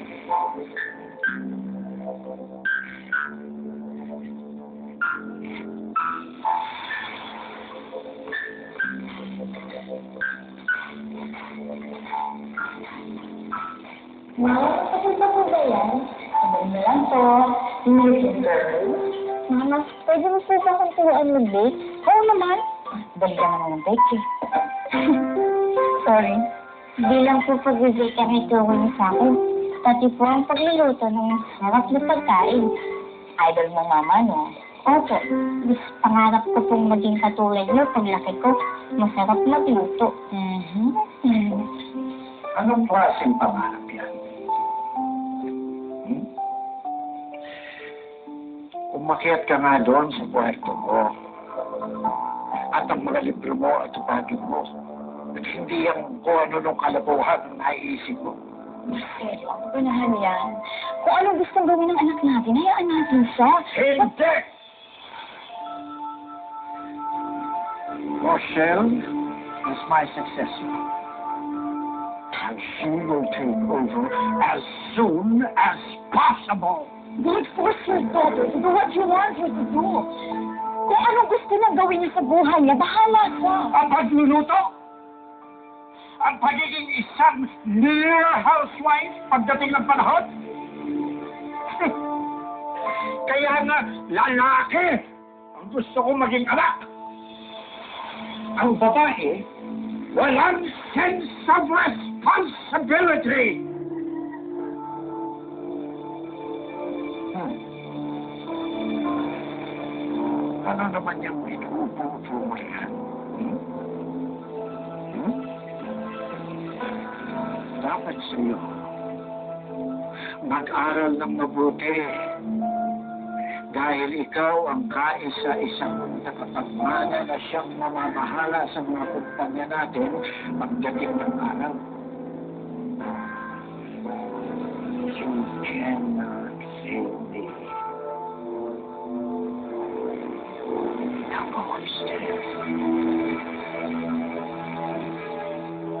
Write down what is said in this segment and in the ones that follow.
Ma, papunta po ba yan? Sabihin mo lang po. Music girl. Mama, pwede mo po ba akong turuan mag-bake? Oo naman. Dali ka naman ng bake eh. Sorry. Bilang po pag-bake ang ituwa niyo sa akin. Pati po ang pagluluto ng sarap na pagkain. Idol mo mama, no? Opo. Pangarap ko pong maging katulad niyo paglaki ko. Masarap magluto. Mhm. Mhm. Anong klaseng pangarap yan? Hmm? Umakyat ka nga doon sa kwarto mo. At ang mga libro mo at tupagin mo. At hindi yan kung ano nung kalabuhan ang naiisip mo. Unahan yan. Kung gustong gawin ng anak natin, hayaan natin siya. Hindi! Rochelle is my successor. And she will take over as soon as possible. Don't force your daughter to do what you want her to do. Kung anong gusto niyang gawin niya sa buhay niya, bahala siya. Ang pagluluto, ang pagiging isang near housewife pagdating ng panahon. Kaya nga, lalaki ang gusto ko maging anak. Ang babae, walang sense of responsibility. Hmm. Ano naman yung inuupo mo yan? Hmm? Dapat sa'yo, mag-aral ng mabuti. Dahil ikaw ang kaisa-isang nakapagmana na siyang mamamahala sa mga kumpanya natin pagdating ng araw. You cannot fail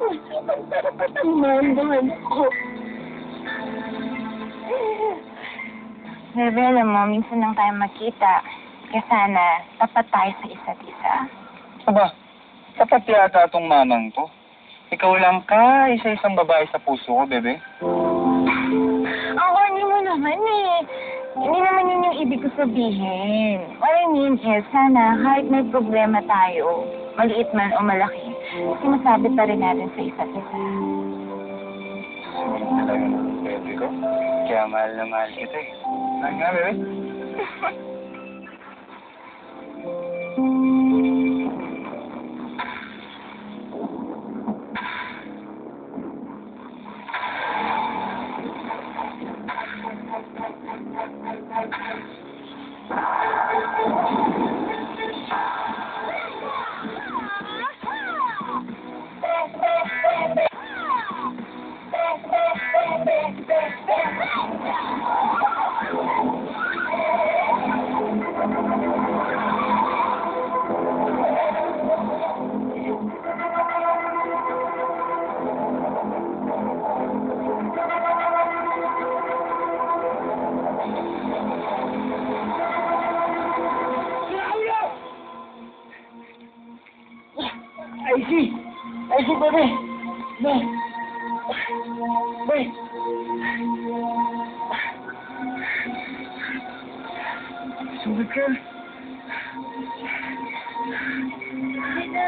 Wala bang tarapat ang mandahan ko? Bebe, alam mo, minsan lang tayo makita. Kaya sana, tapat tayo sa isa't isa. Aba, tapat yata itong manang to. Ikaw lang ka, isa-isang babae sa puso ko, bebe. Ang horny mo naman eh. Hindi naman yun yung ibig ko sabihin. What I mean is, sana kahit may problema tayo, maliit man o malaki, sinasabi pa rin natin sa isa't isa. Sweet talaga ng bebe ko. Kaya mahal na mahal kita eh. Ano nga, bebe? I see! I see, baby! No! Wait! Sulit ka? Na.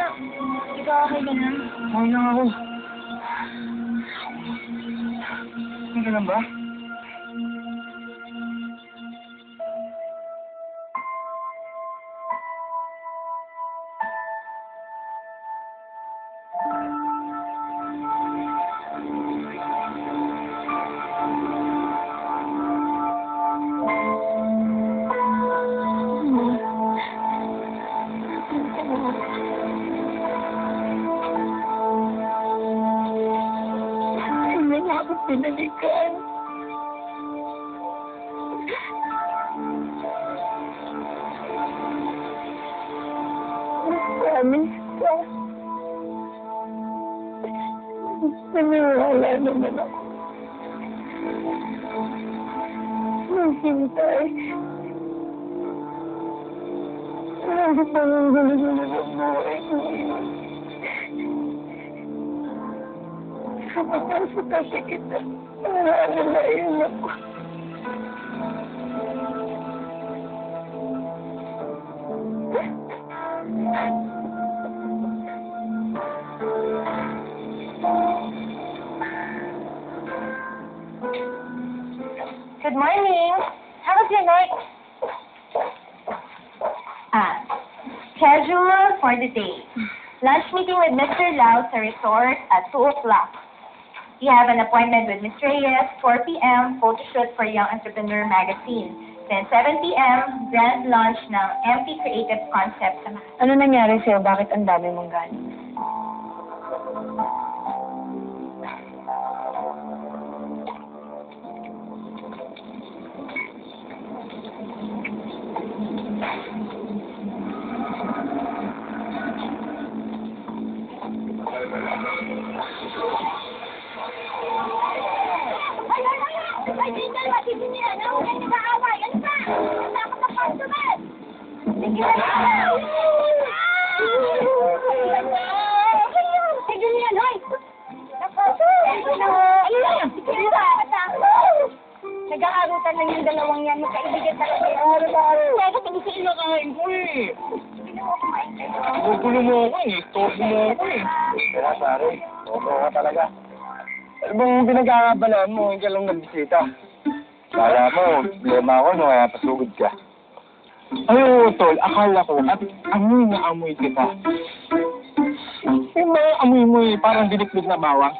Ikaw okay ka na? Okay lang ako. Okay ka lang ba? Binalikan. Promise ka. Naniwala naman ako. Maghintay. Ano ba ang gulo ng buhay ko? Good morning. How was your night? Ah, schedule for the day. Lunch meeting with Mr. Lau sa resort at 2 o'clock. You have an appointment with Mr. Reyes, 4 p.m., photo shoot for Young Entrepreneur Magazine. Then 7 p.m., grand launch ng MP Creative Concept sa Ano nangyari sa'yo? Bakit ang dami mong galing? Nag-aarutan lang yung dalawang yan. Magkaibigan talaga yan. Araw-araw. Bakit hindi sila kain ko eh? Gugulo mo ako eh. Torbo mo ako eh. Kaya pare, oo ka talaga. Ano bang pinagkakabalaan mo? Hindi ka lang nagbisita. Kala mo, problema ako no, kaya pasugod ka. Ay, oo, tol. Akala ko at amoy na amoy kita. Yung mga amoy mo eh, parang dinikdik na bawang.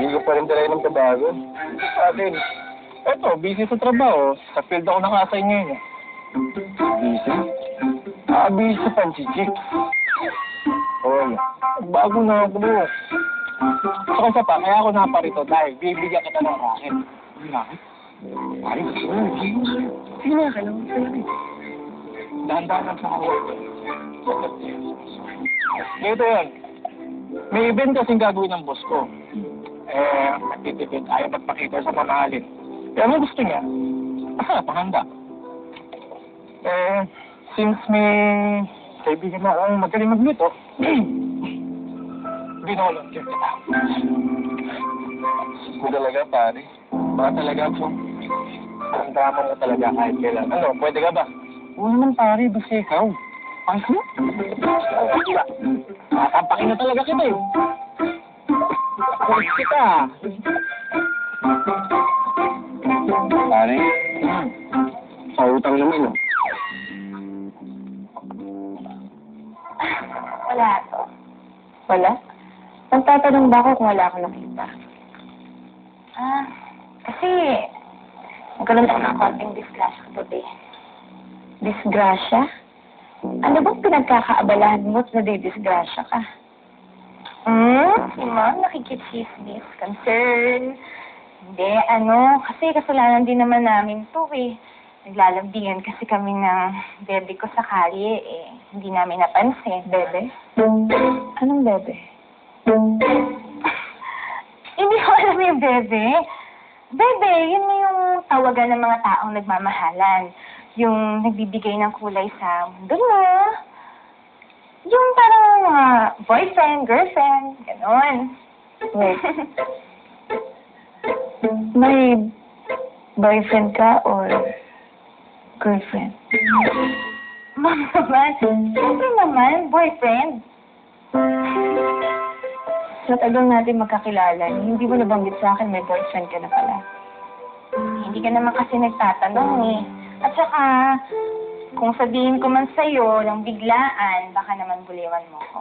Hindi ko pa rin talaga ng kabago. Sa atin. Eto, busy sa trabaho. Sa field ako naka-assign ngayon. eh. Busy? Ah, busy sa panchichik. Oo. Bago na ako bro. Saka isa pa, kaya ako naparito dahil bibigyan kita ng racket. Ang racket? Sige na, eh. Dahan-dahan lang sa hawak. Dito yun. May event kasing gagawin ng boss ko. Eh, magtitipid. Ayaw magpakita sa mamahalin. Kaya mo gusto niya. Ah, panganda. Eh, since may kaibigan na akong magaling magluto, binolunteer kita. Kung talaga, pare. Baka talaga ako. Ang drama mo talaga kahit kailan. Ano, pwede ka ba? Oo naman, pare. Basta ikaw. Ayos mo? Tatampakin na talaga kita eh. Kulit kita. Pare, sa utang naman oh. Wala to. Wala? Nagtatanong ba ako kung wala akong nakita? Ah, kasi nagkaroon ako ng konting disgrasya kagabi. Disgrasya? Ano bang pinagkakaabalahan mo at nadidisgrasya ka? Hmm? Si ma'am nakikichismis. Concern. Hindi, ano, kasi kasalanan din naman namin to eh. Naglalambingan kasi kami ng bebe ko sa kalye eh. Hindi namin napansin. Bebe? Anong bebe? Hindi ko alam yung bebe. Bebe, yun na yung tawagan ng mga taong nagmamahalan. Yung nagbibigay ng kulay sa mundo mo. Yung parang mga boyfriend, girlfriend, ganon. Wait. May boyfriend ka or girlfriend? Ma'am naman, siyempre naman, boyfriend. Sa tagal natin magkakilala, hindi mo nabanggit sa akin may boyfriend ka na pala. Hindi ka naman kasi nagtatanong eh. At saka, kung sabihin ko man sa'yo ng biglaan, baka naman buliwan mo ko.